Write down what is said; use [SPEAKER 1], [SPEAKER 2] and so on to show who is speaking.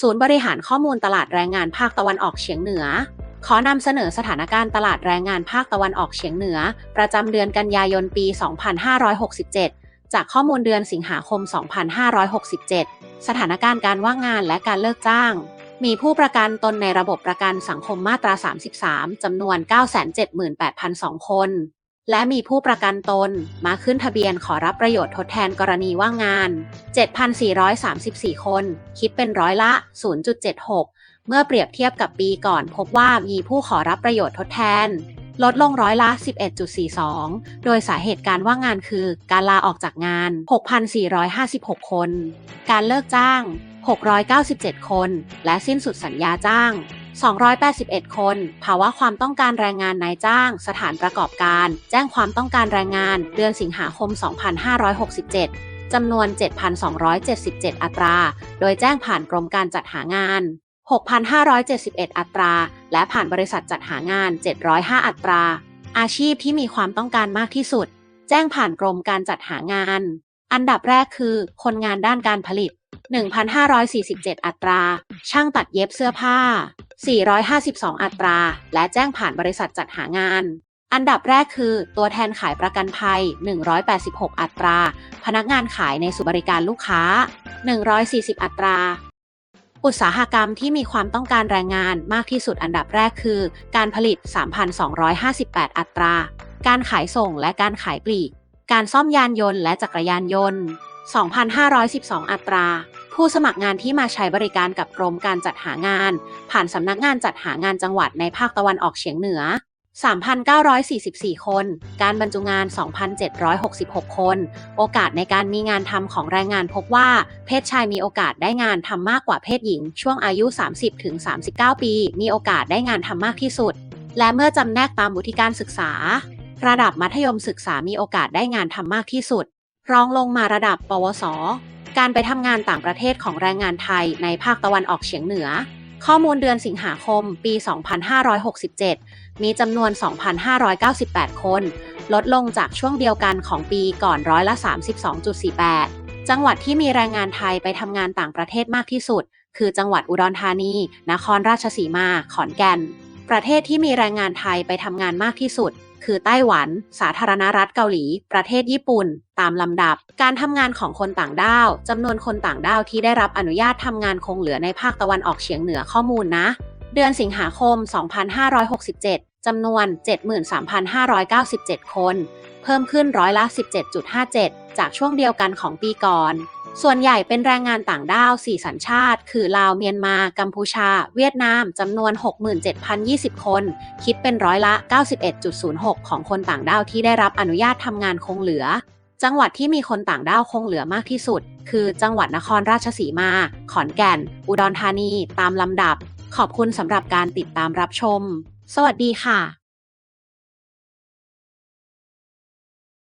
[SPEAKER 1] ศูนย์บริหารข้อมูลตลาดแรงงานภาคตะวันออกเฉียงเหนือ ขอนำเสนอสถานการณ์ตลาดแรงงานภาคตะวันออกเฉียงเหนือ ประจำเดือนกันยายนปี 2567 จากข้อมูลเดือนสิงหาคม 2567 สถานการณ์การว่างงานและการเลิกจ้าง มีผู้ประกันตนในระบบประกันสังคมมาตรา 33 จำนวน 978,002 คน และมีผู้ประกันตนมาขึ้นทะเบียนขอรับประโยชน์ทดแทนกรณีว่างงาน 7,434 คน คิดเป็นร้อยละ 0.76 เมื่อเปรียบเทียบกับปีก่อนพบว่ามีผู้ขอรับประโยชน์ทดแทน ลดลงร้อยละ 11.42 โดยสาเหตุการว่างงานคือการลาออกจากงาน 6,456 คน การเลิกจ้าง 697 คน และสิ้นสุดสัญญาจ้าง 281 คน ภาวะความต้องการแรงงานนายจ้าง สถานประกอบการ แจ้งความต้องการแรงงาน เดือนสิงหาคม 2567 จำนวน 7,277 อัตรา โดยแจ้งผ่านกรมการจัดหางาน 6,571 อัตรา และผ่านบริษัทจัดหางาน 705 อัตรา อาชีพที่มีความต้องการมากที่สุด แจ้งผ่านกรมการจัดหางาน อันดับแรกคือ คนงานด้านการผลิต 1,547 อัตรา ช่างตัดเย็บเสื้อผ้า 452 อัตรา และแจ้งผ่านบริษัทจัดหางาน อันดับแรกคือ ตัวแทนขายประกันภัย 186 อัตรา พนักงานขายในสุบริการลูกค้า 140 อัตรา อุตสาหกรรมที่มีความต้องการแรงงานมากที่สุดอันดับแรกคือ การผลิต 3,258 อัตรา การขายส่งและการขายปลีก การซ่อมยานยนต์และจักรยานยนต์ 2,512 อัตรา ผู้สมัครงานที่มาใช้บริการกับกรมการจัดหางาน ผ่านสำนักงานจัดหางานจังหวัดในภาคตะวันออกเฉียงเหนือ 3,944 คน การบรรจุงาน 2,766 คน โอกาสในการมีงานทำของแรงงานพบว่า เพศชายมีโอกาสได้งานทำมากกว่าเพศหญิง ช่วงอายุ 30-39 ปี มีโอกาสได้งานทำมากที่สุด และเมื่อจำแนกตามวุฒิการศึกษา ระดับมัธยมศึกษามีโอกาสได้งานทำมากที่สุด รองลงมาระดับ ปวส การไปทำงานต่างประเทศของแรงงานไทยในภาคตะวันออกเฉียงเหนือ ข้อมูลเดือนสิงหาคม ปี 2567 มีจำนวน 2,598 คน ลดลงจากช่วงเดียวกันของปีก่อนร้อยละ 32.48 จังหวัดที่มีแรงงานไทยไปทำงานต่างประเทศมากที่สุด คือจังหวัดอุดรธานี นครราชสีมา ขอนแก่น ประเทศที่มีแรงงานไทยไปทำงานมากที่สุด คือไต้หวัน สาธารณรัฐเกาหลี ประเทศญี่ปุ่น ตามลำดับ การทำงานของคนต่างด้าวจำนวนคนต่างด้าวที่ได้รับอนุญาตทำงานคงเหลือในภาคตะวันออกเฉียงเหนือข้อมูลนะ เดือนสิงหาคม 2567 จำนวน 73,597 คน เพิ่มขึ้นร้อยละ 17.57 จากช่วงเดียวกันของปีก่อน ส่วนใหญ่เป็นแรงงานต่างด้าว 4 สัญชาติ คือลาว เมียนมา กัมพูชา เวียดนาม จำนวน 67,020 คน คิดเป็นร้อยละ 91.06 ของคนต่างด้าวที่ได้รับอนุญาตทำงานคงเหลือ จังหวัดที่มีคนต่างด้าวคงเหลือมากที่สุด คือจังหวัดนครราชสีมา ขอนแก่น อุดรธานี ตามลำดับ ขอบคุณสำหรับการติดตามรับชม สวัสดีค่ะ